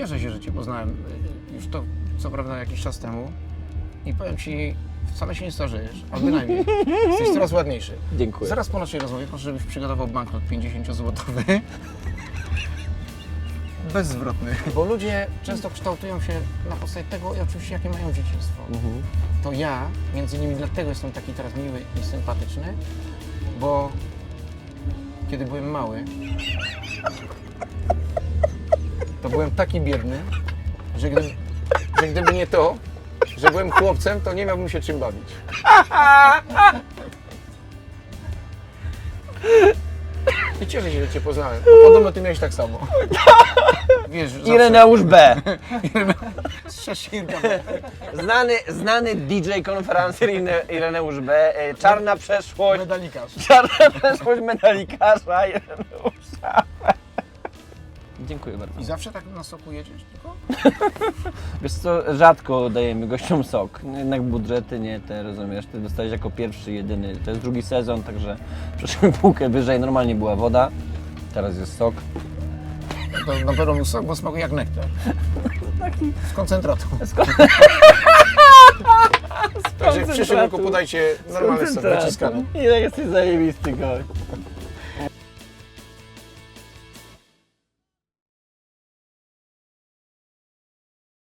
cieszę się, że Cię poznałem. y, Już to co prawda jakiś czas temu. I powiem Ci, wcale się nie starzejesz, a bynajmniej. Jesteś coraz ładniejszy. Dziękuję. Zaraz po naszej rozmowie proszę, żebyś przygotował banknot 50-złotowy. Bezzwrotny. Bo ludzie często kształtują się na podstawie tego, i oczywiście jakie mają dzieciństwo. Mhm. To ja, między innymi dlatego jestem taki teraz miły i sympatyczny, bo kiedy byłem mały, to byłem taki biedny, że gdyby, że gdyby nie to, że byłem chłopcem, to nie miałbym się czym bawić. I cieszę się, że Cię poznałem. Bo podobno Ty miałeś tak samo. Wiesz, zawsze- Ireneusz B. Szaszirka. Znany, znany DJ konferencer Irene- Ireneusz B. E, Czarna przeszłość. Medalikarz. Czarna przeszłość medalikarza Ireneusza. Dziękuję bardzo. I zawsze tak na soku jedziesz tylko? Wiesz co, rzadko dajemy gościom sok. Jednak budżety nie te, rozumiesz, ty dostałeś jako pierwszy, jedyny. To jest drugi sezon, także przeszliśmy półkę wyżej. Normalnie była woda, teraz jest sok. To na pewno był sok, bo smakuje jak nektar. Z koncentratu. Także w przyszłym roku podajcie normalny sok wyciskany. Ile jesteś zajebisty gość.